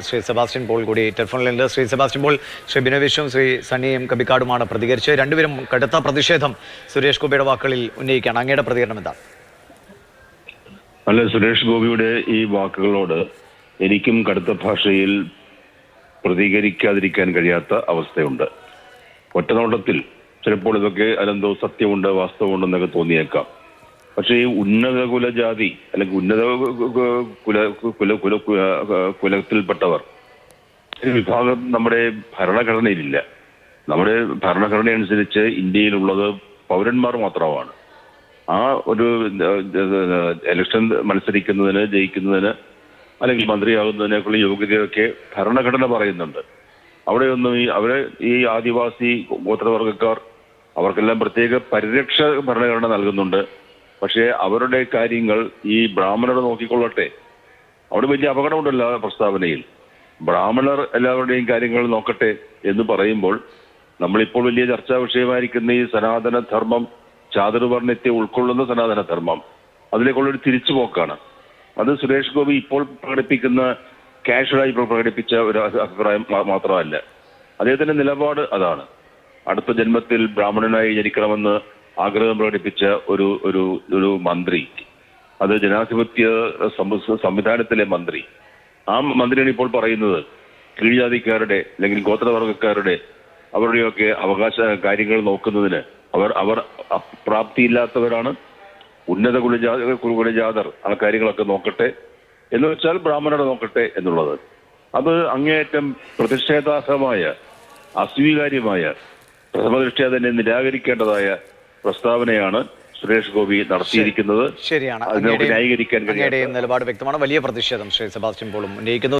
ശ്രീ സെബാസ്റ്റ്യൻ പോൾ കൂടി ടെലിഫോണിലുണ്ട് ശ്രീ സെബാസ്റ്റ്യൻ പോൾ ശ്രീ ബിനോയ് ശ്രീ ശ്രീ സണ്ണിയും കബിക്കാടുമാണ് പ്രതികരിച്ച് രണ്ടുപേരും കടുത്ത പ്രതിഷേധം സുരേഷ് ഗോപിയുടെ വാക്കുകളിൽ ഉന്നയിക്കുകയാണ്. അങ്ങയുടെ പ്രതികരണം എന്താ? അല്ല സുരേഷ് ഗോപിയുടെ ഈ വാക്കുകളോട് എനിക്കും കടുത്ത ഭാഷയിൽ പ്രതികരിക്കാതിരിക്കാൻ കഴിയാത്ത അവസ്ഥയുണ്ട്. ഒറ്റനോട്ടത്തിൽ ചിലപ്പോൾ ഇതൊക്കെ അതെന്തോ സത്യമുണ്ട് വാസ്തവമുണ്ടെന്നൊക്കെ തോന്നിയേക്കാം. പക്ഷേ ഈ ഉന്നത കുലജാതി അല്ലെങ്കിൽ ഉന്നത കുല കുല കുല കുല- കുലത്തിൽപ്പെട്ടവർ വിഭാഗം നമ്മുടെ ഭരണഘടനയിലില്ല. നമ്മുടെ ഭരണഘടന അനുസരിച്ച് ഇന്ത്യയിലുള്ളത് പൗരന്മാർ മാത്രമാണ്. ആ ഒരു ഇലക്ഷൻ മത്സരിക്കുന്നതിന് ജയിക്കുന്നതിന് അല്ലെങ്കിൽ മന്ത്രിയാകുന്നതിനേക്കുള്ള യോഗ്യതയൊക്കെ ഭരണഘടന പറയുന്നുണ്ട്. അവിടെയൊന്നും ഈ അവരെ ഈ ആദിവാസി ഗോത്രവർഗക്കാർ അവർക്കെല്ലാം പ്രത്യേക പരിരക്ഷ ഭരണഘടന നൽകുന്നുണ്ട്. പക്ഷേ അവരുടെ കാര്യങ്ങൾ ഈ ബ്രാഹ്മണർ നോക്കിക്കൊള്ളട്ടെ. അവിടെ വലിയ അപകടമുണ്ടല്ലോ പ്രസ്താവനയിൽ. ബ്രാഹ്മണർ എല്ലാവരുടെയും കാര്യങ്ങൾ നോക്കട്ടെ എന്ന് പറയുമ്പോൾ നമ്മളിപ്പോൾ വലിയ ചർച്ചാ വിഷയമായിരിക്കുന്ന ഈ സനാതന ധർമ്മം ചാതുർവർണത്തെ ഉൾക്കൊള്ളുന്ന സനാതന ധർമ്മം അതിലേക്കുള്ളൊരു തിരിച്ചുപോക്കാണ്. അത് സുരേഷ് ഗോപി ഇപ്പോൾ പ്രകടിപ്പിക്കുന്ന കാഷ്വലായി ഇപ്പോൾ പ്രകടിപ്പിച്ച ഒരു അഭിപ്രായം മാത്രമല്ല. അദ്ദേഹത്തിന്റെ നിലപാട് അതാണ്. അടുത്ത ജന്മത്തിൽ ബ്രാഹ്മണനായി ജനിക്കണമെന്ന് ആഗ്രഹം പ്രകടിപ്പിച്ച ഒരു ഒരു ഒരു മന്ത്രി. അത് ജനാധിപത്യ സംവി- സംവിധാനത്തിലെ മന്ത്രി. ആ മന്ത്രിയാണ് ഇപ്പോൾ പറയുന്നത് കീഴ്ജാതിക്കാരുടെ അല്ലെങ്കിൽ ഗോത്രവർഗക്കാരുടെ അവരുടെയൊക്കെ അവകാശ കാര്യങ്ങൾ നോക്കുന്നതിന് അവർ അവർ പ്രാപ്തിയില്ലാത്തവരാണ്. ഉന്നത കുലജാ കുലജാതർ ആ കാര്യങ്ങളൊക്കെ നോക്കട്ടെ എന്ന് വെച്ചാൽ ബ്രാഹ്മണരെ നോക്കട്ടെ എന്നുള്ളത്. അത് അങ്ങേയറ്റം പ്രതിഷേധാർഹമായ അസ്വീകാര്യമായ പ്രഥമദൃഷ്ടിയ തന്നെ നിരാകരിക്കേണ്ടതായ പ്രസ്താവനയാണ് സുരേഷ് ഗോപി നടത്തിയിരിക്കുന്നത്. ശരിയാണ്. അതിനെ ന്യായീകരിക്കാൻ കഴിയാത്ത നിലപാട് വ്യക്തമാണ്. വലിയ പ്രതിഷേധം ശ്രീ സെബാസ്റ്റ്യൻ പോളും ഉന്നയിക്കുന്നത്